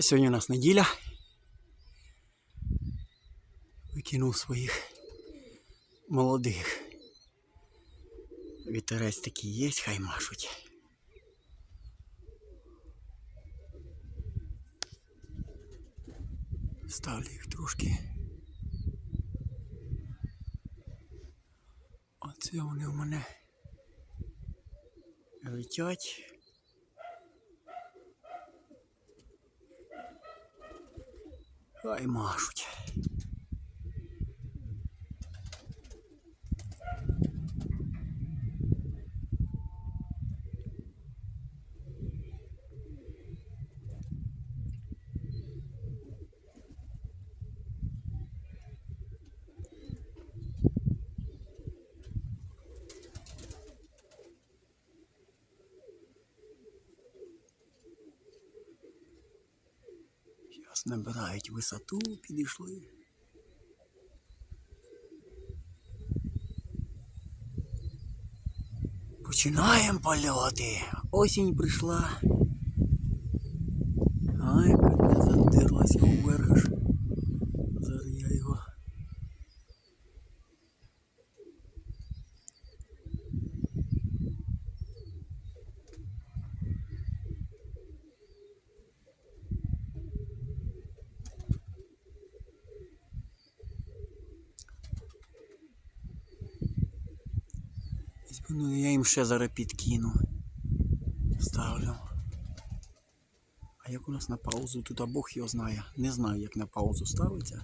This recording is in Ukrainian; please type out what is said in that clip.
Сьогодні у нас неділя. Викинув своїх молодих. Вітерець такий є, хай машуть. Ставлю їх трошки. Оце вони в мене летять. Хай машуть. Зараз набирають висоту, підійшли. Починаємо польоти. Осінь прийшла. Ай, як не Ну, я їм ще зараз підкину. Ставлю. А як у нас на паузу? Тут Бог його знає. Не знаю, як на паузу ставиться.